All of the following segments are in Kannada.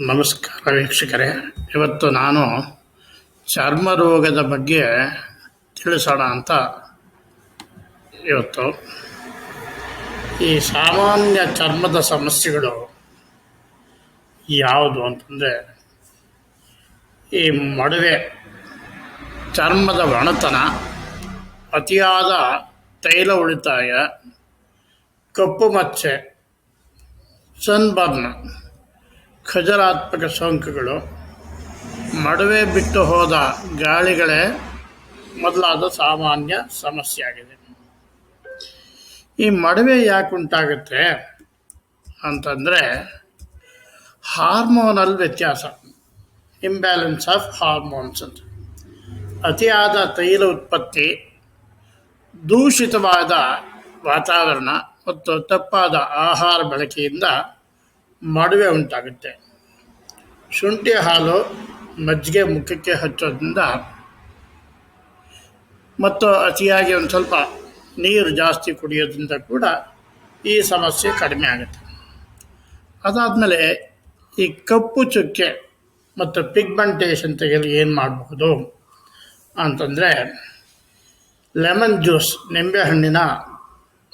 ನಮಸ್ಕಾರ ವೀಕ್ಷಕರೇ. ಇವತ್ತು ನಾನು ಚರ್ಮ ರೋಗದ ಬಗ್ಗೆ ತಿಳಿಸೋಣ ಅಂತ ಇವತ್ತು. ಈ ಸಾಮಾನ್ಯ ಚರ್ಮದ ಸಮಸ್ಯೆಗಳು ಯಾವುದು ಅಂತಂದರೆ, ಈ ಮೊಡವೆ ಚರ್ಮದ ಒಣತನ, ಅತಿಯಾದ ತೈಲ ಉಳಿತಾಯ, ಕಪ್ಪು ಮಚ್ಚೆ ಸನ್ಬರ್ನ್ ಖಜರಾತ್ಮಕ ಸೋಂಕುಗಳು ಮಡುವೆ ಬಿಟ್ಟು ಹೋದ ಗಾಳಿಗಳೇ ಮೊದಲಾದ ಸಾಮಾನ್ಯ ಸಮಸ್ಯೆ ಆಗಿದೆ ಈ ಮಡುವೆ ಯಾಕೆ ಉಂಟಾಗುತ್ತೆ ಅಂತಂದರೆ ಹಾರ್ಮೋನಲ್ ವ್ಯತ್ಯಾಸ ಇಂಬ್ಯಾಲೆನ್ಸ್ ಆಫ್ ಹಾರ್ಮೋನ್ಸ್ ಅಂತ. ಅತಿಯಾದ ತೈಲ ಉತ್ಪತ್ತಿ, ದೂಷಿತವಾದ ವಾತಾವರಣ ಮತ್ತು ತಪ್ಪಾದ ಆಹಾರ ಬಳಕೆಯಿಂದ ಮಡುವೆ ಉಂಟಾಗುತ್ತೆ. ಶುಂಠಿ ಹಾಲು ಮಜ್ಜಿಗೆ ಮುಖಕ್ಕೆ ಹಚ್ಚೋದ್ರಿಂದ ಮತ್ತು ಅತಿಯಾಗಿ ಒಂದು ಸ್ವಲ್ಪ ನೀರು ಜಾಸ್ತಿ ಕುಡಿಯೋದ್ರಿಂದ ಕೂಡ ಈ ಸಮಸ್ಯೆ ಕಡಿಮೆ ಆಗುತ್ತೆ. ಅದಾದಮೇಲೆ ಈ ಕಪ್ಪು ಚುಕ್ಕೆ ಮತ್ತು ಪಿಗ್ಮೆಂಟೇಷನ್ ತೆಗೆಯಲು ಏನು ಮಾಡಬಹುದು ಅಂತಂದರೆ ಲೆಮನ್ ಜ್ಯೂಸ್ ನಿಂಬೆಹಣ್ಣಿನ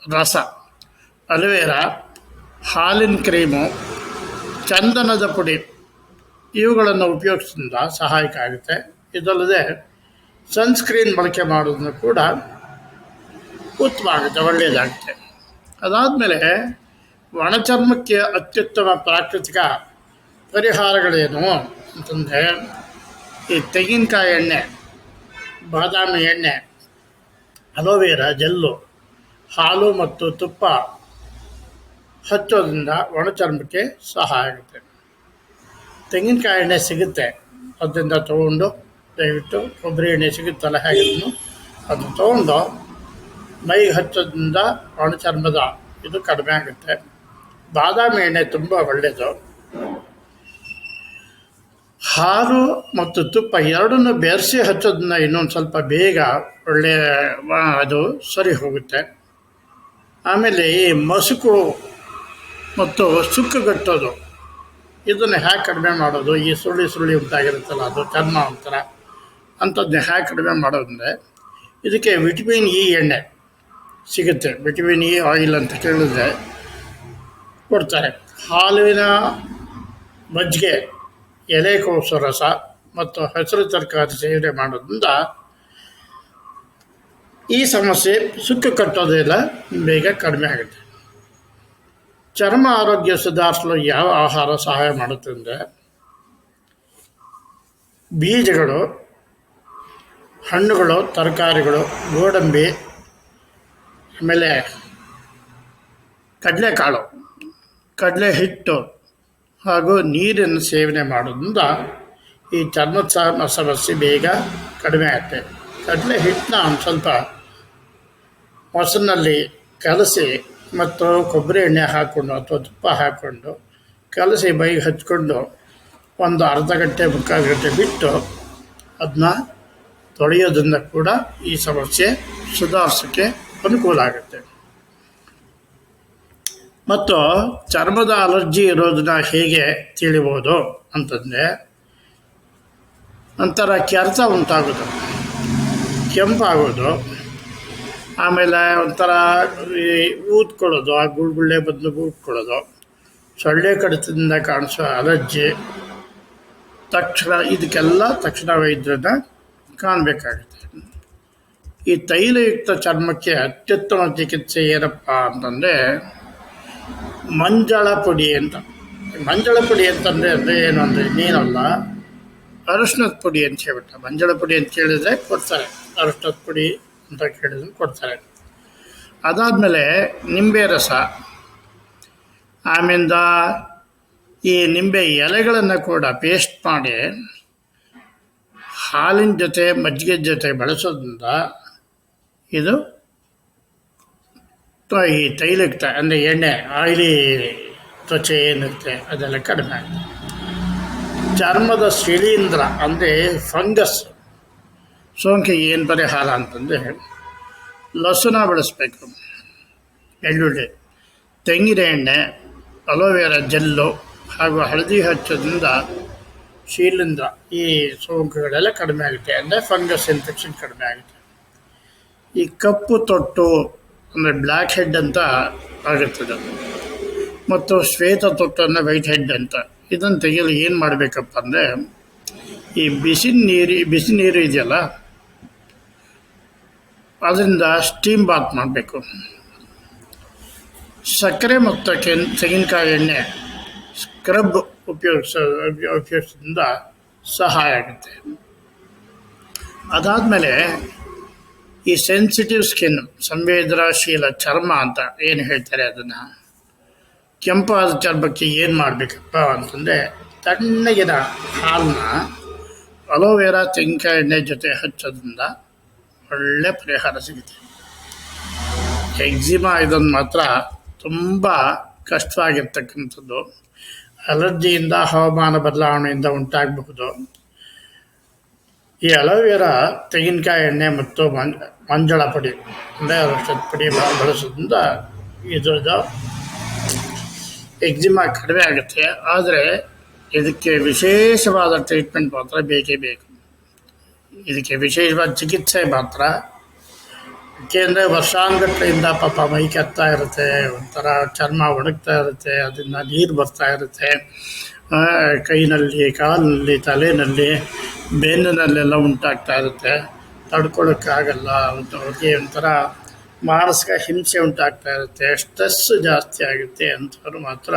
ರಸ, ಅಲೋವೆರಾ, ಹಾಲಿನ ಕ್ರೀಮು ಚಂದನದ ಪುಡಿ. ಇವುಗಳನ್ನು ಉಪಯೋಗಿಸಿದ ಸಹಾಯಕ ಆಗುತ್ತೆ. ಇದಲ್ಲದೆ ಸನ್ಸ್ಕ್ರೀನ್ ಬಳಕೆ ಮಾಡೋದನ್ನು ಕೂಡ ಉತ್ತಮ ಆಗುತ್ತೆ ಒಳ್ಳೆಯದಾಗುತ್ತೆ. ಅದಾದಮೇಲೆ ಒಣಚರ್ಮಕ್ಕೆ ಅತ್ಯುತ್ತಮ ಪ್ರಾಕೃತಿಕ ಪರಿಹಾರಗಳೇನು ಅಂತಂದರೆ ಈ ತೆಂಗಿನಕಾಯಿ ಎಣ್ಣೆ, ಬಾದಾಮಿ ಎಣ್ಣೆ, ಅಲೋವೆರಾ, ಜೆಲ್ಲು, ಹಾಲು ಮತ್ತು ತುಪ್ಪ ಹಚ್ಚೋದ್ರಿಂದ ಒಣಚರ್ಮಕ್ಕೆ ಸಹಾಯ ಆಗುತ್ತೆ. ತೆಂಗಿನಕಾಯಿ ಎಣ್ಣೆ ಸಿಗುತ್ತೆ. ಅದರಿಂದ ತೊಗೊಂಡು ದಯವಿಟ್ಟು ಕೊಬ್ಬರಿ ಎಣ್ಣೆ ಸಿಗುತ್ತಲ್ಲ ಹೇಗಿದ್ರು ಅದು ತೊಗೊಂಡು ಮೈಗೆ ಹಚ್ಚೋದ್ರಿಂದ ಒಣಚರ್ಮದ ಇದು ಕಡಿಮೆ ಆಗುತ್ತೆ. ಬಾದಾಮಿ ಎಣ್ಣೆ ತುಂಬ ಒಳ್ಳೆಯದು. ಹಾಲು ಮತ್ತು ತುಪ್ಪ ಎರಡನ್ನು ಬೆರೆಸಿ ಹಚ್ಚೋದನ್ನ ಇನ್ನೊಂದು ಸ್ವಲ್ಪ ಬೇಗ ಒಳ್ಳೆಯ ಅದು ಸರಿ ಹೋಗುತ್ತೆ. ಆಮೇಲೆ ಈ ಮಸುಕು ಮತ್ತು ಸುಕ್ಕುಗಟ್ಟೋದು. ಇದನ್ನು ಹೇಗೆ ಕಡಿಮೆ ಮಾಡೋದು, ಈ ಸುರುಳಿ ಸುರುಳಿ ಉಂಟಾಗಿರುತ್ತಲ್ಲ, ಅದು ಚರ್ಮ ಒಂಥರ. ಅಂಥದ್ದನ್ನ ಹ್ಯಾಕೆ ಕಡಿಮೆ ಮಾಡೋದಂದರೆ, ಇದಕ್ಕೆ ವಿಟಮಿನ್ ಇ ಎಣ್ಣೆ ಸಿಗುತ್ತೆ. ವಿಟಮಿನ್ ಇ ಆಯಿಲ್ ಅಂತ ಕೇಳಿದ್ರೆ ಕೊಡ್ತಾರೆ. ಹಾಲಿನ ಮಜ್ಜಿಗೆ ಎಲೆಕೋಸು ರಸ ಮತ್ತು ಹಸಿರು ತರಕಾರಿ ಸೇವನೆ ಮಾಡೋದ್ರಿಂದ ಈ ಸಮಸ್ಯೆ ಸುಕ್ಕು ಕಟ್ಟೋದಿಲ್ಲ ಬೇಗ ಕಡಿಮೆ ಆಗುತ್ತೆ. ಚರ್ಮ ಆರೋಗ್ಯ ಸುಧಾರಿಸಲು ಯಾವ ಆಹಾರ ಸಹಾಯ ಮಾಡುತ್ತೆ ಅಂದರೆ ಬೀಜಗಳು, ಹಣ್ಣುಗಳು, ತರಕಾರಿಗಳು, ಗೋಡಂಬಿ, ಆಮೇಲೆ ಕಡಲೆಕಾಳು ಕಡಲೆ ಹಿಟ್ಟು ಹಾಗೂ ನೀರನ್ನು ಸೇವನೆ ಮಾಡೋದ್ರಿಂದ ಈ ಚರ್ಮದ ಸಮಸ್ಯೆ ಬೇಗ ಕಡಿಮೆ ಆಗುತ್ತೆ. ಕಡಲೆ ಹಿಟ್ಟನ್ನ ಒಂದು ಸ್ವಲ್ಪ ಮೊಸರಿನಲ್ಲಿ ಕಲಸಿ ಮತ್ತು ಕೊಬ್ಬರಿ ಎಣ್ಣೆ ಹಾಕ್ಕೊಂಡು ಅಥವಾ ತುಪ್ಪ ಹಾಕ್ಕೊಂಡು ಕಲಸಿ ಮೈಗೆ ಹಚ್ಕೊಂಡು ಒಂದು ಅರ್ಧ ಗಂಟೆ, ಮುಕ್ಕಾಲು ಗಂಟೆ ಬಿಟ್ಟು ಅದನ್ನ ತೊಳೆಯೋದ್ರಿಂದ ಕೂಡ ಈ ಸಮಸ್ಯೆ ಸುಧಾರಿಸೋಕ್ಕೆ ಅನುಕೂಲ ಆಗುತ್ತೆ. ಮತ್ತು ಚರ್ಮದ ಅಲರ್ಜಿ ಇರೋದನ್ನ ಹೇಗೆ ತಿಳಿಬೋದು ಅಂತಂದರೆ, ನಂತರ ಕೆರೆತ ಉಂಟಾಗೋದು, ಕೆಂಪಾಗೋದು ಆಮೇಲೆ ಒಂಥರ ಈ ಊದ್ಕೊಳ್ಳೋದು, ಆ ಗುಳ್ಗುಳ್ಳೆ ಬದಲು ಊದ್ಕೊಳ್ಳೋದು. ಸೊಳ್ಳೆ ಕಡಿತದಿಂದ ಕಾಣಿಸೋ ಅಲರ್ಜಿ, ತಕ್ಷಣ ಇದಕ್ಕೆಲ್ಲ ತಕ್ಷಣ ವೈದ್ಯರನ್ನ ಕಾಣಬೇಕಾಗುತ್ತೆ. ಈ ತೈಲಯುಕ್ತ ಚರ್ಮಕ್ಕೆ ಅತ್ಯುತ್ತಮ ಚಿಕಿತ್ಸೆ ಏನಪ್ಪ ಅಂತಂದರೆ ಮಂಜಳ ಪುಡಿ ಅಂತ. ಮಂಜಳ ಪುಡಿ ಅಂತಂದರೆ ಅಂದರೆ ಏನು ಅಂದರೆ ಇನ್ನೇನಲ್ಲ ಅರಿಶಿನದ ಪುಡಿ ಅಂತ ಹೇಳ್ಬಿಟ್ಟು ಮಂಜಳ ಪುಡಿ ಅಂತ ಹೇಳಿದರೆ ಕೊಡ್ತಾರೆ. ಅರಿಶಿನದ ಪುಡಿ ಅಂತ ಕೇಳಿದ್ರು, ಕೊಡ್ತಾರೆ. ಅದಾದಮೇಲೆ ನಿಂಬೆ ರಸ, ಆಮೇಲಿಂದ ಈ ನಿಂಬೆ ಎಲೆಗಳನ್ನು ಕೂಡ ಪೇಸ್ಟ್ ಮಾಡಿ ಹಾಲಿನ ಜೊತೆ, ಮಜ್ಜಿಗೆ ಜೊತೆ ಬಳಸೋದ್ರಿಂದ ಇದು ಈ ತೈಲಯುಕ್ತ ಅಂದರೆ ಎಣ್ಣೆ, ಆಯಿಲಿ ತ್ವಚೆ ಏನಿರುತ್ತೆ ಅದೆಲ್ಲ ಕಡಿಮೆ ಆಗುತ್ತೆ. ಚರ್ಮದ ಶಿಲೀಂಧ್ರ ಅಂದರೆ ಫಂಗಸ್ ಸೋಂಕಿಗೆ ಏನು ಪರಿಹಾರ ಅಂತಂದರೆ ಲಸುನ ಬಳಸಬೇಕು. ಎಳ್ಳುಳ್ಳಿ, ತೆಂಗಿನ ಎಣ್ಣೆ, ಅಲೋವೆರಾ ಜೆಲ್ಲು ಹಾಗೂ ಹಳದಿ ಹಚ್ಚೋದ್ರಿಂದ ಶೀಲಿಂದ ಈ ಸೋಂಕುಗಳೆಲ್ಲ ಕಡಿಮೆ ಆಗುತ್ತೆ. ಅಂದರೆ ಫಂಗಸ್ ಇನ್ಫೆಕ್ಷನ್ ಕಡಿಮೆ ಆಗುತ್ತೆ. ಈ ಕಪ್ಪು ತೊಟ್ಟು ಅಂದರೆ ಬ್ಲ್ಯಾಕ್ ಹೆಡ್ ಅಂತ ಆಗುತ್ತದೆ ಮತ್ತು ಶ್ವೇತ ತೊಟ್ಟು ಅಂದರೆ ವೈಟ್ ಹೆಡ್ ಅಂತ. ಇದನ್ನು ತೆಗೆಯಲು ಏನು ಮಾಡಬೇಕಪ್ಪ ಅಂದರೆ ಈ ಬಿಸಿ ನೀರು ಬಿಸಿ ನೀರು ಇದೆಯಲ್ಲ ಅದರಿಂದ ಸ್ಟೀಮ್ ಬಾತ್ ಮಾಡಬೇಕು. ಸಕ್ಕರೆ ಮತ್ತು ಕೆನ್, ತೆಂಗಿನಕಾಯಿ ಎಣ್ಣೆ ಸ್ಕ್ರಬ್ ಉಪಯೋಗಿಸ, ಉಪಯೋಗಿಸೋದ್ರಿಂದ ಸಹಾಯ ಆಗುತ್ತೆ. ಅದಾದಮೇಲೆ ಈ ಸೆನ್ಸಿಟಿವ್ ಸ್ಕಿನ್ ಸಂವೇದನಾಶೀಲ ಚರ್ಮ ಅಂತ ಏನು ಹೇಳ್ತಾರೆ ಅದನ್ನು? ಕೆಂಪಾದ ಚರ್ಮಕ್ಕೆ ಏನು ಮಾಡಬೇಕಪ್ಪ ಅಂತಂದರೆ ತಣ್ಣಗಿನ ಹಾಲನ್ನ ಅಲೋವೆರಾ, ತೆಂಗಿನಕಾಯಿ ಎಣ್ಣೆ ಜೊತೆ ಹಚ್ಚೋದ್ರಿಂದ ಒಳ್ಳೆ ಪರಿಹಾರ ಸಿಗುತ್ತೆ. ಎಕ್ಸಿಮಾ ಇದೊಂದು ಮಾತ್ರ ತುಂಬ ಕಷ್ಟವಾಗಿರ್ತಕ್ಕಂಥದ್ದು. ಅಲರ್ಜಿಯಿಂದ, ಹವಾಮಾನ ಬದಲಾವಣೆಯಿಂದ ಉಂಟಾಗಬಹುದು. ಈ ಅಲೋವೆರಾ ತೆಂಗಿನಕಾಯಿ ಎಣ್ಣೆ ಮತ್ತು ಮಂಜ, ಮಂಜಳ ಪುಡಿ, ಅಂದರೆ ಔಷಧ ಪುಡಿ ಬಳಸೋದ್ರಿಂದ ಇದ್ರದ್ದು ಎಕ್ಸಿಮಾ ಕಡಿಮೆ ಆಗುತ್ತೆ. ಆದರೆ ಇದಕ್ಕೆ ವಿಶೇಷವಾದ ಟ್ರೀಟ್ಮೆಂಟ್ ಮಾತ್ರ ಬೇಕೇ ಬೇಕು. ಇದಕ್ಕೆ ವಿಶೇಷವಾದ ಚಿಕಿತ್ಸೆ ಮಾತ್ರ. ಏಕೆಂದರೆ ವರ್ಷಾನುಗಟ್ಟಲೆಯಿಂದ ಪಾಪ ಮೈ ಕೆತ್ತಾ ಇರುತ್ತೆ, ಒಂಥರ ಚರ್ಮ ಒಣಗ್ತಾ ಇರುತ್ತೆ, ಅದರಿಂದ ನೀರು ಬರ್ತಾ ಇರುತ್ತೆ. ಕೈನಲ್ಲಿ, ಕಾಲಿನಲ್ಲಿ ತಲೆಯಲ್ಲಿ ಬೆನ್ನಿನಲ್ಲೆಲ್ಲ ಉಂಟಾಗ್ತಾ ಇರುತ್ತೆ. ತಡ್ಕೊಳ್ಳೋಕ್ಕಾಗಲ್ಲ ಅವ್ರಿಗೆ ಒಂಥರ ಮಾನಸಿಕ ಹಿಂಸೆ ಉಂಟಾಗ್ತಾ ಇರುತ್ತೆ. ಸ್ಟ್ರೆಸ್ ಜಾಸ್ತಿ ಆಗುತ್ತೆ ಅಂಥವ್ರು ಮಾತ್ರ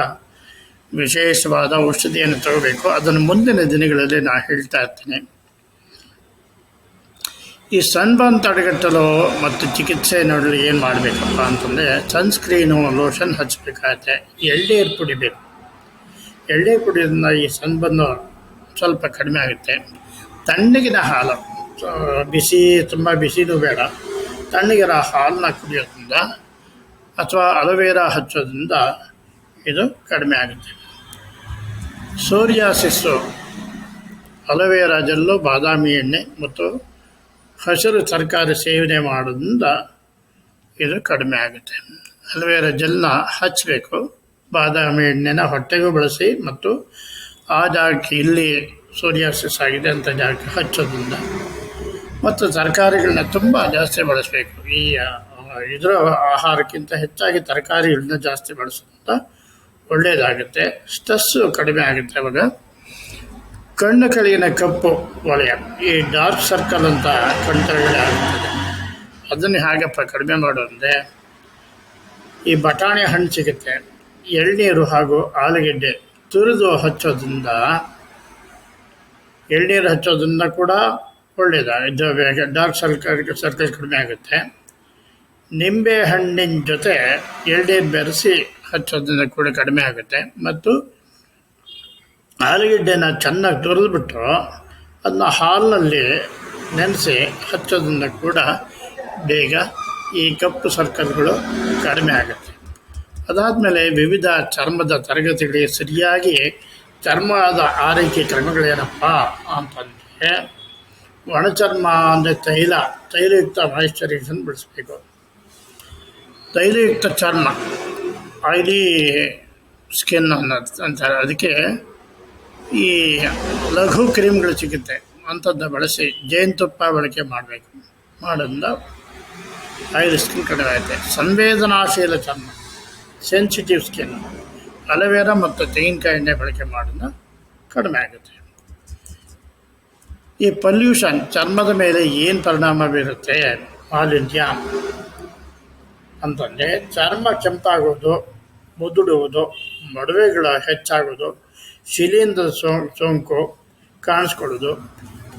ವಿಶೇಷವಾದ ಔಷಧಿಯನ್ನು ತಗೋಬೇಕು. ಅದನ್ನು ಮುಂದಿನ ದಿನಗಳಲ್ಲಿ ನಾನು ಹೇಳ್ತಾ ಇರ್ತೀನಿ. ಈ ಸನ್ಬರ್ನ್ ತಡೆಗಟ್ಟಲು ಮತ್ತು ಚಿಕಿತ್ಸೆ ನೋಡಲು ಏನು ಮಾಡಬೇಕಪ್ಪ ಅಂತಂದರೆ ಸನ್ಸ್ಕ್ರೀನು, ಲೋಷನ್ ಹಚ್ಚಬೇಕಾಗತ್ತೆ ಎಳ್ನೀರು ಕುಡಿಬೇಕು. ಎಳ್ನೀರು ಕುಡಿಯೋದ್ರಿಂದ ಈ ಸನ್ಬರ್ನು ಸ್ವಲ್ಪ ಕಡಿಮೆ ಆಗುತ್ತೆ. ತಣ್ಣಗಿನ ಹಾಲು ಬಿಸಿ, ತುಂಬ ಬಿಸಿನೂ ಬೇಡ. ತಣ್ಣಗಿರ ಹಾಲನ್ನ ಕುಡಿಯೋದ್ರಿಂದ ಅಥವಾ ಅಲೋವೆರಾ ಹಚ್ಚೋದ್ರಿಂದ ಇದು ಕಡಿಮೆ ಆಗುತ್ತೆ. ಸೋರಿಯಾಸಿಸ್ಸು ಅಲೋವೆರಾ ಜೆಲ್ಲು, ಬಾದಾಮಿ ಎಣ್ಣೆ ಮತ್ತು ಹಸಿರು ತರಕಾರಿ ಸೇವನೆ ಮಾಡೋದ್ರಿಂದ ಇದು ಕಡಿಮೆ ಆಗುತ್ತೆ. ಅಲೋವೆರಾ ಜೆಲ್ನ ಹಚ್ಚಬೇಕು ಬಾದಾಮಿ ಎಣ್ಣೆನ ಹೊಟ್ಟೆಗೂ ಬಳಸಿ ಮತ್ತು ಆ ಜಾಗಕ್ಕೆ ಇಲ್ಲಿ ಸೋರಿಯಾಸಿಸ್ ಆಗಿದೆ ಅಂತ ಜಾಗಕ್ಕೆ ಹಚ್ಚೋದ್ರಿಂದ. ಮತ್ತು ತರಕಾರಿಗಳನ್ನ ತುಂಬ ಜಾಸ್ತಿ ಬಳಸಬೇಕು. ಈ ಇದರ ಆಹಾರಕ್ಕಿಂತ ಹೆಚ್ಚಾಗಿ ತರಕಾರಿಗಳನ್ನ ಜಾಸ್ತಿ ಬಳಸೋದ್ರಿಂದ ಒಳ್ಳೆಯದಾಗುತ್ತೆ ಸ್ಟ್ರೆಸ್ಸು ಕಡಿಮೆ ಆಗುತ್ತೆ ಅವಾಗ ಕಣ್ಣು ಕೆಳಗಿನ ಕಪ್ಪು ವಲಯ, ಈ ಡಾರ್ಕ್ ಸರ್ಕಲ್ ಅಂತ ಕಣ್ಣು ಆಗುತ್ತದೆ. ಅದನ್ನು ಹೇಗಪ್ಪ ಕಡಿಮೆ ಮಾಡೋದಂದರೆ ಈ ಬಟಾಣಿ ಹಣ್ಣು ಸಿಗುತ್ತೆ, ಎಳ್ನೀರು ಹಾಗೂ ಆಲೂಗೆಡ್ಡೆ ತುರಿದು ಹಚ್ಚೋದ್ರಿಂದ, ಎಳ್ನೀರು ಹಚ್ಚೋದ್ರಿಂದ ಕೂಡ ಒಳ್ಳೆಯದ ಇದು ಬೇಗ ಡಾರ್ಕ್ ಸರ್ಕಲ್ ಸರ್ಕಲ್ ಕಡಿಮೆ ಆಗುತ್ತೆ. ನಿಂಬೆ ಹಣ್ಣಿನ ಜೊತೆ ಎಳ್ನೀರು ಬೆರೆಸಿ ಹಚ್ಚೋದ್ರಿಂದ ಕೂಡ ಕಡಿಮೆ ಆಗುತ್ತೆ. ಮತ್ತು ಆಲೂಗೆಡ್ಡೆನ ಚೆನ್ನಾಗಿ ತುರಿದ್ಬಿಟ್ಟು ಅದನ್ನ ಹಾಲಿನಲ್ಲಿ ನೆನೆಸಿ ಹಚ್ಚೋದನ್ನು ಕೂಡ ಬೇಗ ಈ ಕಪ್ಪು ಸರ್ಕಲ್ಗಳು ಕಡಿಮೆ ಆಗುತ್ತೆ. ಅದಾದಮೇಲೆ ವಿವಿಧ ಚರ್ಮದ ತರಗತಿಗಳಿಗೆ ಸರಿಯಾಗಿ ಚರ್ಮದ ಆರೈಕೆ ಕ್ರಮಗಳೇನಪ್ಪ ಅಂತಂದರೆ, ಒಣಚರ್ಮ ಅಂದರೆ ತೈಲ, ತೈಲಯುಕ್ತ ಮಾಯಿಶ್ಚರೈಸೇಷನ್ ಬಳಸಬೇಕು. ತೈಲಯುಕ್ತ ಚರ್ಮ, ಆಯ್ಲಿ ಸ್ಕಿನ್ ಅನ್ನೋದು ಅಂತಾರೆ. ಅದಕ್ಕೆ ಈ ಲಘು ಕ್ರೀಮ್ಗಳು ಸಿಗುತ್ತೆ, ಅಂಥದ್ದನ್ನ ಬಳಸಿ ಜೇನುತುಪ್ಪ ಬಳಕೆ ಮಾಡಬೇಕು. ಮಾಡೋದ್ರಿಂದ ಆಯಿಲ್ ಸ್ಕಿನ್ ಕಡಿಮೆ ಆಗುತ್ತೆ. ಸಂವೇದನಾಶೀಲ ಚರ್ಮ ಸೆನ್ಸಿಟಿವ್ ಸ್ಕಿನ್ ಅಲವೇರಾ ಮತ್ತು ತೆಂಗಿನಕಾಯಿ ಎಣ್ಣೆ ಬಳಕೆ ಮಾಡೋದ್ರಿಂದ ಕಡಿಮೆ ಆಗುತ್ತೆ. ಈ ಪಲ್ಯೂಷನ್ ಚರ್ಮದ ಮೇಲೆ ಏನು ಪರಿಣಾಮ ಬೀರುತ್ತೆ ಮಾಲಿನ್ಯ ಅಂತಂದರೆ ಚರ್ಮ ಕೆಂಪಾಗೋದು, ಮುದುಡುವುದು, ಮೊಡವೆಗಳು ಹೆಚ್ಚಾಗೋದು ಶಿಲೀಂಧ್ರ ಸೋಂಕು ಕಾಣಿಸ್ಕೊಳ್ಳೋದು.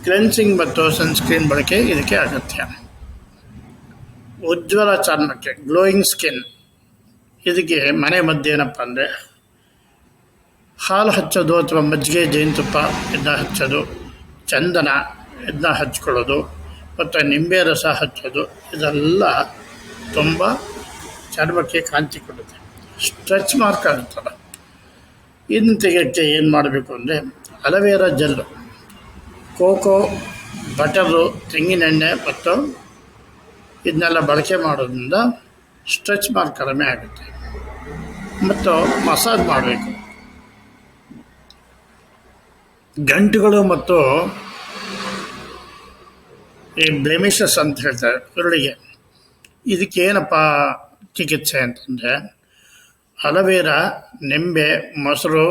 ಕ್ಲೆನ್ಸಿಂಗ್ ಮತ್ತು ಸನ್ಸ್ಕ್ರೀನ್ ಬಳಕೆ ಇದಕ್ಕೆ ಅಗತ್ಯ. ಉಜ್ವಲ ಚರ್ಮಕ್ಕೆ, ಗ್ಲೋಯಿಂಗ್ ಸ್ಕಿನ್. ಇದಕ್ಕೆ ಮನೆ ಮದ್ದು ಏನಪ್ಪ ಅಂದರೆ, ಹಾಲು ಹಚ್ಚೋದು ಅಥವಾ ಮಜ್ಜಿಗೆ, ಜೇನುತುಪ್ಪ ಇದನ್ನ ಹಚ್ಚೋದು, ಚಂದನ ಇದನ್ನ ಹಚ್ಕೊಳ್ಳೋದು, ಮತ್ತು ನಿಂಬೆ ರಸ ಹಚ್ಚೋದು, ಇದೆಲ್ಲ ತುಂಬ ಚರ್ಮಕ್ಕೆ ಕಾಂತಿ ಕೊಡುತ್ತೆ ಸ್ಟ್ರೆಚ್ ಮಾರ್ಕ್ ಆಗುತ್ತಲ್ಲ. ಇದನ್ನ ತೆಗೆಯೋಕ್ಕೆ ಏನು ಮಾಡಬೇಕು ಅಂದರೆ ಅಲವೇರಾ ಜೆಲ್ಲು ಕೋಕೋ, ಬಟರು, ತೆಂಗಿನೆಣ್ಣೆ ಮತ್ತು ಇದನ್ನೆಲ್ಲ ಬಳಕೆ ಮಾಡೋದ್ರಿಂದ ಸ್ಟ್ರೆಚ್ ಮಾರ್ಕ್ ಕಡಿಮೆ ಆಗುತ್ತೆ. ಮತ್ತು ಮಸಾಜ್ ಮಾಡಬೇಕು. ಗಂಟುಗಳು ಮತ್ತು ಈ ಬ್ಲೆಮಿಷಸ್ ಅಂತ ಹೇಳ್ತಾರೆ, ಉರುಳಿಗೆ. ಇದಕ್ಕೇನಪ್ಪ ಚಿಕಿತ್ಸೆ ಅಂತಂದರೆ ಅಲವೇರಾ, ನಿಂಬೆ, ಮೊಸರು,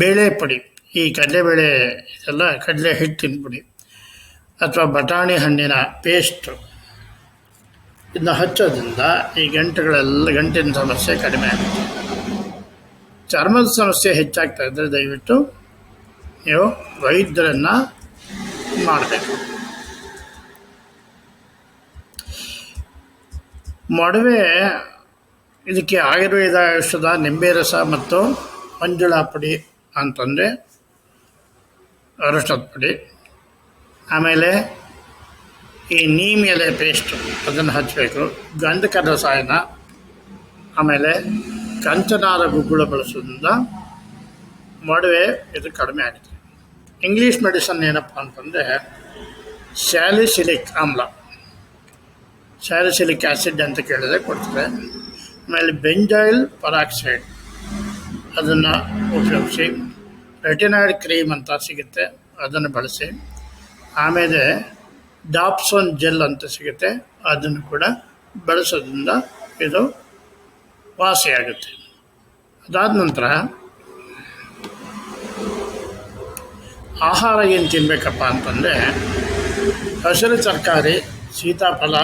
ಬೇಳೆ ಪುಡಿ. ಈ ಕಡಲೆಬೇಳೆ ಇದೆಲ್ಲ ಕಡಲೆ ಹಿಟ್ಟಿನ ಪುಡಿ ಅಥವಾ ಬಟಾಣಿ ಹಣ್ಣಿನ ಪೇಸ್ಟು ಇದನ್ನ ಹಚ್ಚೋದ್ರಿಂದ ಈ ಗಂಟುಗಳೆಲ್ಲ, ಗಂಟಿನ ಸಮಸ್ಯೆ ಕಡಿಮೆ ಆಗುತ್ತೆ. ಚರ್ಮದ ಸಮಸ್ಯೆ ಹೆಚ್ಚಾಗ್ತಾ ಇದ್ದರೆ ದಯವಿಟ್ಟು ನೀವು ವೈದ್ಯರನ್ನು ಮಾಡಬೇಕು. ಮೊಡವೆ ಇದಕ್ಕೆ ಆಯುರ್ವೇದ ಔಷಧ, ನಿಂಬೆ ರಸ ಮತ್ತು ಮಂಜುಳ ಪುಡಿ ಅಂತಂದರೆ ಅರಶದ ಪುಡಿ. ಆಮೇಲೆ ಈ ನೀಮ್ ಎಲೆ ಪೇಸ್ಟ್ ಅದನ್ನು ಹಚ್ಚಬೇಕು ಗಂಧಕ ರಸಾಯನ. ಆಮೇಲೆ ಕಂಚನಾದ ಗುಗ್ಗುಳ ಬಳಸೋದ್ರಿಂದ ಮೊಡವೆ ಇದು ಕಡಿಮೆ ಆಗುತ್ತೆ. ಇಂಗ್ಲೀಷ್ ಮೆಡಿಸನ್ ಏನಪ್ಪ ಅಂತಂದರೆ ಸ್ಯಾಲಿಸಿಲಿಕ್ ಆಮ್ಲ. ಸ್ಯಾಲಿಸಿಲಿಕ್ ಆ್ಯಸಿಡ್ ಅಂತ ಕೇಳಿದ್ರೆ ಕೊಡ್ತಾರೆ. ಆಮೇಲೆ ಬೆಂಜಾಯಿಲ್ ಪರಾಕ್ಸೈಡ್. ಅದನ್ನು ಉಪಯೋಗಿಸಿ. ರೆಟಿನಾಯ್ಡ್ ಕ್ರೀಮ್ ಅಂತ ಸಿಗುತ್ತೆ, ಅದನ್ನು ಬಳಸಿ. ಆಮೇಲೆ ಡಾಪ್ಸೋನ್ ಜೆಲ್ ಅಂತ ಸಿಗುತ್ತೆ, ಅದನ್ನು ಕೂಡ ಬಳಸೋದ್ರಿಂದ ಇದು ವಾಸಿಯಾಗುತ್ತೆ. ಅದಾದ ನಂತರ ಆಹಾರ ಏನು ತಿನ್ನಬೇಕಪ್ಪ ಅಂತಂದರೆ, ಹಸಿರು ತರಕಾರಿ, ಸೀತಾಫಲ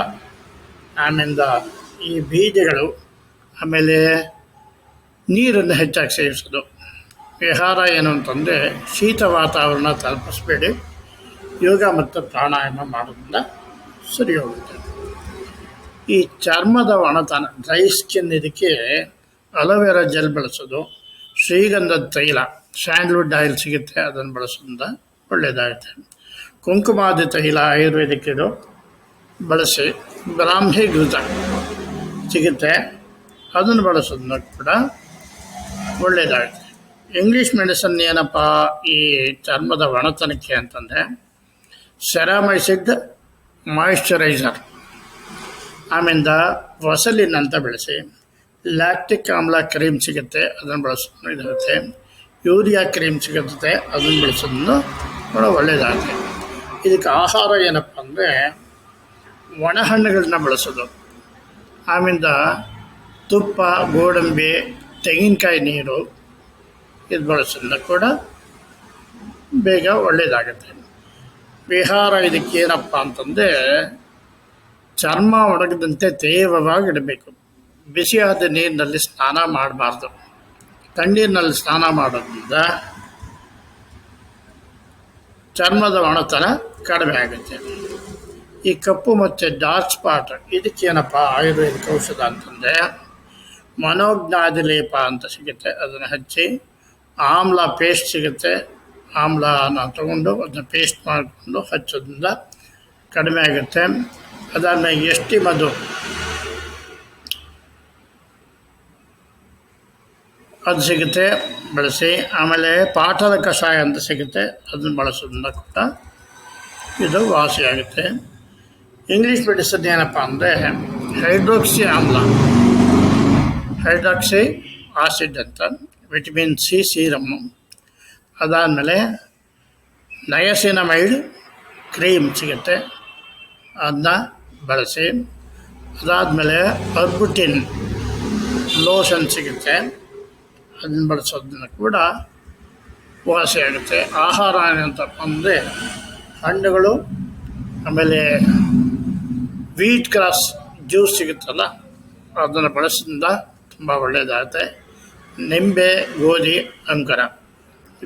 ಆಮೇಲೆ ಈ ಬೀಜಗಳು ಆಮೇಲೆ ನೀರನ್ನು ಹೆಚ್ಚಾಗಿ ಸೇವಿಸೋದು. ವಿಹಾರ ಏನು ಅಂತಂದರೆ ಶೀತ ವಾತಾವರಣ ತಲುಪಿಸ್ಬೇಡಿ. ಯೋಗ ಮತ್ತು ಪ್ರಾಣಾಯಾಮ ಮಾಡೋದ್ರಿಂದ ಸರಿ ಹೋಗುತ್ತೆ. ಈ ಚರ್ಮದ ಒಣತನ, ಡ್ರೈ ಸ್ಕಿನ್ ಇದಕ್ಕೆ ಅಲೋವೆರಾ ಜೆಲ್ ಬಳಸೋದು, ಶ್ರೀಗಂಧದ ತೈಲ ಸ್ಯಾಂಡ್ಲ್ವುಡ್ ಆಯಿಲ್ ಸಿಗುತ್ತೆ, ಅದನ್ನು ಬಳಸೋದ್ರಿಂದ ಒಳ್ಳೆಯದಾಗುತ್ತೆ. ಕುಂಕುಮಾದಿ ತೈಲ, ಆಯುರ್ವೇದಿಕ್ ಇದು ಬಳಸಿ, ಬ್ರಾಹ್ಮಿ ಘೃತ ಸಿಗುತ್ತೆ. ಅದನ್ನು ಬಳಸೋದನ್ನ ಕೂಡ ಒಳ್ಳೆಯದಾಗುತ್ತೆ ಇಂಗ್ಲೀಷ್ ಮೆಡಿಸನ್ ಏನಪ್ಪ ಈ ಚರ್ಮದ ಒಣತನಕ್ಕೆ ಅಂತಂದರೆ ಸೆರಾಮೈಸಿಡ್ ಮಾಯಿಶ್ಚರೈಸರ್ ಆಮೇಲೆ ವಸಲಿನ್ ಅಂತ ಬೆಳೆಸಿ ಲ್ಯಾಕ್ಟಿಕ್ ಆಮ್ಲ ಕ್ರೀಮ್ ಸಿಗುತ್ತೆ, ಅದನ್ನು ಬಳಸೋದು ಇದಿರುತ್ತೆ ಯೂರಿಯಾ ಕ್ರೀಮ್ ಸಿಗುತ್ತೆ, ಅದನ್ನು ಬಳಸೋದನ್ನು ಕೂಡ ಒಳ್ಳೆಯದಾಗುತ್ತೆ ಇದಕ್ಕೆ ಆಹಾರ ಏನಪ್ಪ ಅಂದರೆ ಒಣಹಣ್ಣುಗಳನ್ನ ಬಳಸೋದು. ಆಮೇಲೆ ತುಪ್ಪ, ಗೋಡಂಬಿ, ತೆಂಗಿನಕಾಯಿ ನೀರು ಇದು ಬಳಸೋದ್ರಿಂದ ಕೂಡ ಬೇಗ ಒಳ್ಳೆಯದಾಗುತ್ತೆ ವಿಹಾರ ಇದಕ್ಕೆ ಏನಪ್ಪ ಅಂತಂದರೆ ಚರ್ಮ ಒಣಗದಂತೆ ತೇವವಾಗಿ ಇಡಬೇಕು. ಬಿಸಿಯಾದ ನೀರಿನಲ್ಲಿ ಸ್ನಾನ ಮಾಡಬಾರ್ದು. ತಣ್ಣೀರಿನಲ್ಲಿ ಸ್ನಾನ ಮಾಡೋದ್ರಿಂದ ಚರ್ಮದ ಒಣತನ ಕಡಿಮೆ ಆಗುತ್ತೆ. ಈ ಕಪ್ಪು ಮತ್ತು ಡಾರ್ಕ್ ಸ್ಪಾಟ್ ಇದಕ್ಕೇನಪ್ಪ ಆಯುರ್ವೇದಿಕ ಔಷಧ ಅಂತಂದರೆ ಮನೋಜ್ಞಾದಿ ಲೇಪ ಅಂತ ಸಿಗುತ್ತೆ. ಅದನ್ನು ಹಚ್ಚಿ ಆಮ್ಲ ಪೇಸ್ಟ್ ಸಿಗುತ್ತೆ. ಆಮ್ಲನ ತಗೊಂಡು ಅದನ್ನ ಪೇಸ್ಟ್ ಮಾಡಿಕೊಂಡು ಹಚ್ಚೋದ್ರಿಂದ ಕಡಿಮೆ ಆಗುತ್ತೆ. ಅದಾದ್ಮೇಲೆ ಎಷ್ಟಿ ಮದ್ದು ಅದು ಸಿಗುತ್ತೆ. ಬಳಸಿ. ಆಮೇಲೆ ಪಾಠದ ಕಷಾಯ ಅಂತ ಸಿಗುತ್ತೆ. ಅದನ್ನು ಬಳಸೋದ್ರಿಂದ ಕೂಡ ಇದು ವಾಸಿಯಾಗುತ್ತೆ. ಇಂಗ್ಲೀಷ್ ಮೆಡಿಸನ್ ಏನಪ್ಪ ಅಂದರೆ ಹೈಡ್ರೋಕ್ಸಿ ಆಮ್ಲ. ಹೈಡ್ರಾಕ್ಸಿ ಆಸಿಡ್ ಅಂತ, ವಿಟಮಿನ್ ಸಿ ಸೀರಮ್ಮು ಅದಾದಮೇಲೆ ನಯಸಿನಮೈಡ್ ಕ್ರೀಮ್ ಸಿಗುತ್ತೆ ಅದನ್ನ ಬಳಸಿ. ಅದಾದಮೇಲೆ ಅರ್ಬುಟಿನ್ ಲೋಷನ್ ಸಿಗುತ್ತೆ, ಅದನ್ನು ಬಳಸೋದನ್ನ ಕೂಡ ವಾಸಿಯಾಗುತ್ತೆ ಆಹಾರ ಏನಂತಪ್ಪ ಅಂದರೆ, ಹಣ್ಣುಗಳು, ಆಮೇಲೆ ವೀಟ್ ಕ್ರಾಸ್ ಜ್ಯೂಸ್ ಸಿಗುತ್ತಲ್ಲ, ಅದನ್ನು ಬಳಸೋದ್ರಿಂದ ತುಂಬ ಒಳ್ಳೆಯದಾಗುತ್ತೆ ನಿಂಬೆ, ಗೋಧಿ, ಅಂಕರ.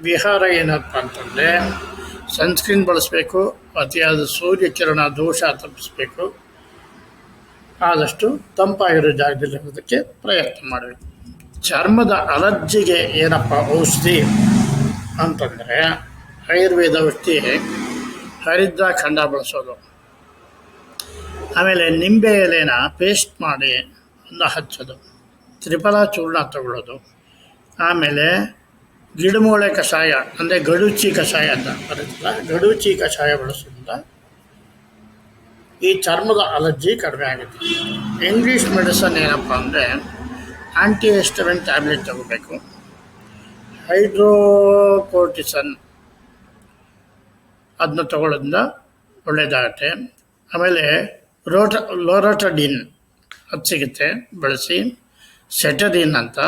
ವಿಹಾರ ಏನಪ್ಪ ಅಂತಂದರೆ, ಸನ್ಸ್ಕ್ರೀನ್ ಬಳಸಬೇಕು, ಅತಿಯಾದ ಸೂರ್ಯಕಿರಣ, ದೋಷ ತಪ್ಪಿಸಬೇಕು. ಆದಷ್ಟು ತಂಪಾಗಿರೋ ಜಾಗದಲ್ಲಿ ಇರೋದಕ್ಕೆ ಪ್ರಯತ್ನ ಮಾಡಬೇಕು ಚರ್ಮದ ಅಲರ್ಜಿಗೆ ಏನಪ್ಪ ಔಷಧಿ ಅಂತಂದರೆ, ಆಯುರ್ವೇದ ಔಷಧಿ ಹರಿದ್ರ ಖಂಡ ಬಳಸೋದು. ಆಮೇಲೆ ನಿಂಬೆ ಎಲೆನ ಪೇಸ್ಟ್ ಮಾಡಿ ಹಚ್ಚೋದು. ತ್ರಿಫಲ ಚೂರ್ಣ ತಗೊಳ್ಳೋದು. ಆಮೇಲೆ ಗಿಡಮೂಳೆ ಕಷಾಯ, ಅಂದರೆ ಗಡುಚಿ ಕಷಾಯ ಅಂತ ಬರುತ್ತಲ್ಲ, ಗಡುಚಿ ಕಷಾಯ ಬಳಸೋದ್ರಿಂದ ಈ ಚರ್ಮದ ಅಲರ್ಜಿ ಕಡಿಮೆ ಆಗುತ್ತೆ. ಇಂಗ್ಲೀಷ್ ಮೆಡಿಸನ್ ಏನಪ್ಪ ಅಂದರೆ ಆ್ಯಂಟಿ ಹಿಸ್ಟಮಿನ್ ಟ್ಯಾಬ್ಲೆಟ್ ತಗೋಬೇಕು. ಹೈಡ್ರೋಕೋರ್ಟಿಸನ್ ಅದನ್ನ ತಗೊಳ್ಳೋದ್ರಿಂದ ಒಳ್ಳೆಯದಾಗುತ್ತೆ ಆಮೇಲೆ ರೋಟ, ಲೋರೋಟಡಿನ್ ಅದು ಸಿಗುತ್ತೆ, ಬಳಸಿ. ಸೆಟರಿನ್ ಅಂತ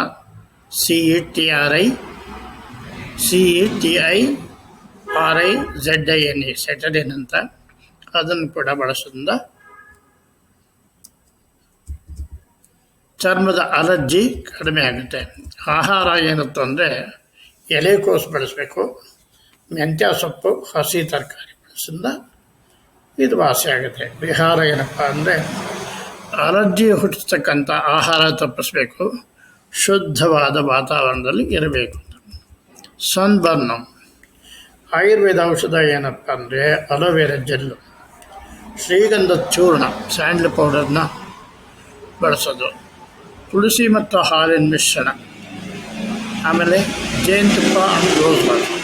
C E T R I C E T I R I Z I N E cetirizine ಅಂತ ಅದನ್ನು ಕೂಡ ಬಳಸೋದ್ರಿಂದ ಚರ್ಮದ ಅಲರ್ಜಿ ಕಡಿಮೆ ಆಗುತ್ತೆ. ಆಹಾರ ಏನತ್ತು ಅಂದರೆ ಎಲೆಕೋಸು ಬಳಸಬೇಕು, ಮೆಂತ್ಯ ಸೊಪ್ಪು, ಹಸಿ ತರಕಾರಿ ಬಳಸಿಂದ ಇದು ವಾಸಿ ಆಗುತ್ತೆ. ವಿಹಾರ ಏನಪ್ಪ ಅಂದರೆ ಅಲರ್ಜಿ ಹುಟ್ಟಿಸ್ತಕ್ಕಂಥ ಆಹಾರ ತಪ್ಪಿಸ್ಬೇಕು, ಶುದ್ಧವಾದ ವಾತಾವರಣದಲ್ಲಿ ಇರಬೇಕು ಸನ್ಬರ್ನ್ ಆಯುರ್ವೇದ ಔಷಧ ಏನಪ್ಪ ಅಂದರೆ ಅಲೋವೆರಾ ಜೆಲ್ಲು. ಶ್ರೀಗಂಧ ಚೂರ್ಣ, ಸ್ಯಾಂಡ್ಲ್ ಪೌಡರ್ನ ಬಳಸೋದು. ತುಳಸಿ ಮತ್ತು ಹಾಲಿನ ಮಿಶ್ರಣ. ಆಮೇಲೆ ಜೇನುತುಪ್ಪ ರೋಸ್ ಬಳಸಿ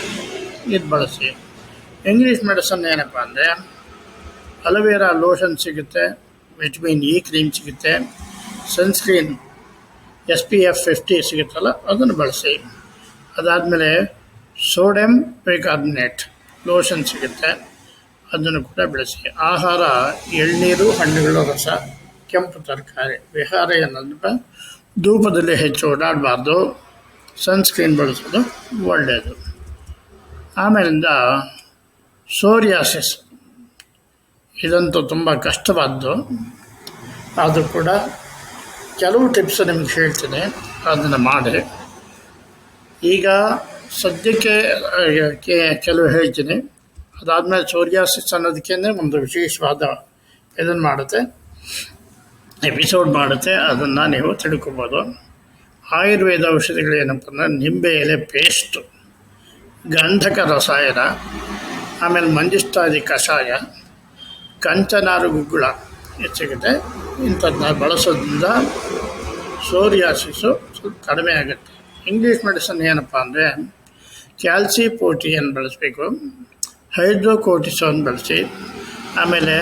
ಇದು ಬಳಸಿ. ಇಂಗ್ಲೀಷ್ ಮೆಡಿಸನ್ ಏನಪ್ಪ ಅಂದರೆ ಅಲೋವೆರಾ ಲೋಷನ್ ಸಿಗುತ್ತೆ. ವಿಟಮಿನ್ ಇ ಕ್ರೀಮ್ ಸಿಗುತ್ತೆ sunscreen S P F fifty ಸಿಗುತ್ತಲ್ಲ, ಅದನ್ನು ಬಳಸಿ. ಅದಾದಮೇಲೆ ಸೋಡಿಯಂ ಬಿಕಾರ್ಬನೇಟ್ ಲೋಷನ್ ಸಿಗುತ್ತೆ, ಅದನ್ನು ಕೂಡ ಬೆಳೆಸಿ. ಆಹಾರ, ಎಳ್ನೀರು, ಹಣ್ಣುಗಳು, ರಸ, ಕೆಂಪು ತರಕಾರಿ, ವಿಹಾರ ಏನಂದ್ರೆ ಧೂಪದಲ್ಲಿ ಹೆಚ್ಚು ಓಡಾಡಬಾರ್ದು. ಸನ್ಸ್ಕ್ರೀನ್ ಬಳಸೋದು ಒಳ್ಳೆಯದು. ಆಮೇಲಿಂದ ಸೋರಿಯಾಸಿಸ್. ಇದಂತೂ ತುಂಬ ಕಷ್ಟವಾದ್ದು. ಆದರೂ ಕೂಡ ಕೆಲವು ಟಿಪ್ಸ್ ನಿಮ್ಗೆ ಹೇಳ್ತೀನಿ. ಅದನ್ನು ಮಾಡಿ. ಈಗ ಸದ್ಯಕ್ಕೆ ಕೆಲವು ಹೇಳ್ತೀನಿ. ಅದಾದಮೇಲೆ ಸೋರಿಯಾಸಿಸ್ ಅನ್ನೋದಕ್ಕೇನೆ ಒಂದು ವಿಶೇಷವಾದ ಇದನ್ನು ಮಾಡುತ್ತೆ. ಎಪಿಸೋಡ್ ಮಾಡುತ್ತೆ. ಅದನ್ನು ನೀವು ತಿಳ್ಕೊಬೋದು. ಆಯುರ್ವೇದ ಔಷಧಿಗಳು ಏನಪ್ಪ ಅಂದರೆ ನಿಂಬೆ ಎಲೆ ಪೇಸ್ಟು ಗಂಧಕ ರಸಾಯನ, ಆಮೇಲೆ ಮಂಜಿಷ್ಟಾದಿ ಕಷಾಯ. ಕಂಚನಾರು ಗುಗ್ಗುಳ ಹೆಚ್ಚಾಗುತ್ತೆ ಇಂಥದ್ದನ್ನ ಬಳಸೋದ್ರಿಂದ ಸೋರಿಯಾಸಿಸು ಸ್ವಲ್ಪ ಕಡಿಮೆ ಆಗುತ್ತೆ. ಇಂಗ್ಲೀಷ್ ಮೆಡಿಸನ್ ಏನಪ್ಪ ಅಂದರೆ ಕ್ಯಾಲ್ಸಿ ಪೋಟಿಯನ್ನು ಬಳಸಬೇಕು ಹೈಡ್ರೋಕೋಟಿಸೋನ್ ಬಳಸಿ, ಆಮೇಲೆ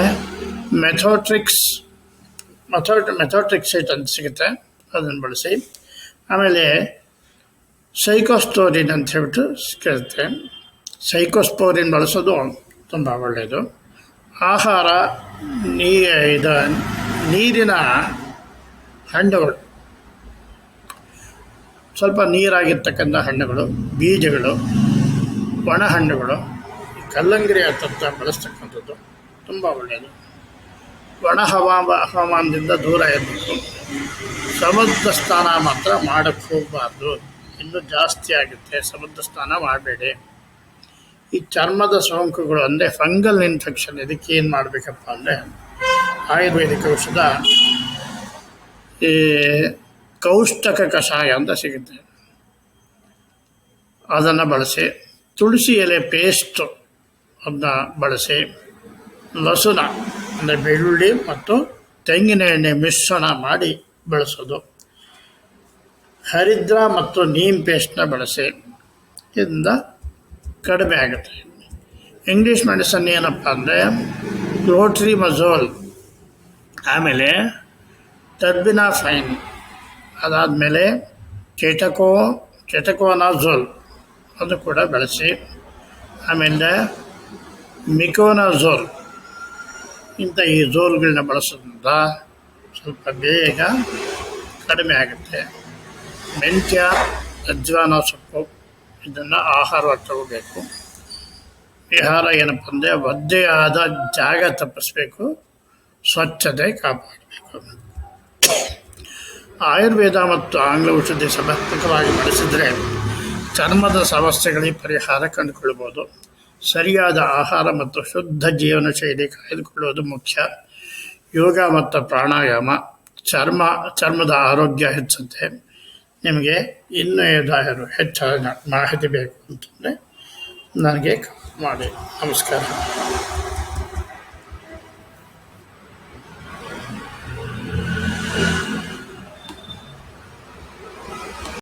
ಮೆಥೋಟ್ರಿಕ್ಸ್ ಮೆಥೋ ಮೆಥೋಟ್ರಿಕ್ಸೈಟ್ ಅಂತ ಸಿಗುತ್ತೆ, ಅದನ್ನು ಬಳಸಿ, ಆಮೇಲೆ ಸೈಕೋಸ್ಟೋರಿನ್ ಅಂತ ಹೇಳ್ಬಿಟ್ಟು ಸಿಗುತ್ತೆ. ಸೈಕೋಸ್ಪೋರಿನ್ ಬಳಸೋದು ತುಂಬ ಒಳ್ಳೆಯದು ಆಹಾರ ನೀ ಇದು ನೀರಿನ ಹಣ್ಣುಗಳು. ಸ್ವಲ್ಪ ನೀರಾಗಿರ್ತಕ್ಕಂಥ ಹಣ್ಣುಗಳು, ಬೀಜಗಳು ಒಣ ಹಣ್ಣುಗಳು ಕಲ್ಲಂಗಡಿ ಅಂತ ಬಳಸ್ತಕ್ಕಂಥದ್ದು ತುಂಬ ಒಳ್ಳೆಯದು. ಒಣ ಹವಾಮ ಹವಾಮಾನದಿಂದ ದೂರ ಇರಬೇಕು. ಸಮುದ್ರ ಸ್ನಾನ ಮಾತ್ರ ಮಾಡೋಕ್ಕೆ ಹೋಗಬಾರ್ದು. ಇನ್ನೂ ಜಾಸ್ತಿ ಆಗುತ್ತೆ. ಸಮುದ್ರ ಸ್ನಾನ ಮಾಡಬೇಡಿ. ಈ ಚರ್ಮದ ಸೋಂಕುಗಳು ಅಂದರೆ ಫಂಗಲ್ ಇನ್ಫೆಕ್ಷನ್, ಇದಕ್ಕೆ ಏನು ಮಾಡಬೇಕಪ್ಪ ಅಂದರೆ ಆಯುರ್ವೇದಿಕ್ ಔಷಧ, ಈ ಕೌಷ್ಟಕ ಕಷಾಯ ಅಂತ ಸಿಗುತ್ತೆ. ಅದನ್ನು ಬಳಸಿ, ತುಳಸಿ ಎಲೆ ಪೇಸ್ಟು ಅದನ್ನ ಬಳಸಿ, ಲಸುನ ಅಂದರೆ ಬೆಳ್ಳುಳ್ಳಿ ಮತ್ತು ತೆಂಗಿನ ಎಣ್ಣೆ ಮಿಶ್ರಣ ಮಾಡಿ ಬಳಸೋದು. ಹರಿದ್ರ ಮತ್ತು ನೀಮ್ ಪೇಸ್ಟ್ನ ಬಳಸಿ, ಇದರಿಂದ ಕಡಿಮೆ ಆಗುತ್ತೆ. ಇಂಗ್ಲೀಷ್ ಮೆಡಿಸನ್ ಏನಪ್ಪ ಅಂದರೆ ಕ್ಲೋಟ್ರಿ ಮಜೋಲ್ ಆಮೇಲೆ ಟರ್ಬಿನಾಫೈನ್ ಅದಾದಮೇಲೆ ಕೆಟಕೋ ಕೆಟಕೋನಾಝೋಲ್ ಅದು ಕೂಡ ಬಳಸಿ. ಆಮೇಲೆ ಮಿಕೋನಾಝೋಲ್ ಇಂಥ ಈ ಝೋಲ್ಗಳನ್ನ ಬಳಸೋದ್ರಿಂದ ಸ್ವಲ್ಪ ಬೇಗ ಕಡಿಮೆ ಆಗುತ್ತೆ. ಮೆಂತ್ಯ, ಅಜ್ವಾನ ಸೊಪ್ಪು. ಇದನ್ನು ಆಹಾರವಾಗಿ ತಗೋಬೇಕು. ವಿಹಾರ ಏನಪ್ಪ ಅಂದರೆ ಒದ್ದೆಯಾದ ಜಾಗ ತಪ್ಪಿಸ್ಬೇಕು, ಸ್ವಚ್ಛತೆ ಕಾಪಾಡಬೇಕು. ಆಯುರ್ವೇದ ಮತ್ತು ಆಂಗ್ಲ ಔಷಧಿ ಸಮರ್ಪಕವಾಗಿ ಬಳಸಿದರೆ ಚರ್ಮದ ಸಮಸ್ಯೆಗಳಿಗೆ ಪರಿಹಾರ ಕಂಡುಕೊಳ್ಳಬಹುದು ಸರಿಯಾದ ಆಹಾರ ಮತ್ತು ಶುದ್ಧ ಜೀವನ ಶೈಲಿ ಕಾಯ್ದುಕೊಳ್ಳುವುದು ಮುಖ್ಯ. ಯೋಗ ಮತ್ತು ಪ್ರಾಣಾಯಾಮ, ಚರ್ಮ, ಚರ್ಮದ ಆರೋಗ್ಯ ಹೆಚ್ಚುತ್ತೆ ನಿಮಗೆ ಇನ್ನೂ ಏನಾದರೂ ಹೆಚ್ಚಾದ ಮಾಹಿತಿ ಬೇಕು ಅಂತಂದರೆ ನನಗೆ ಮಾಡಿ. ನಮಸ್ಕಾರ.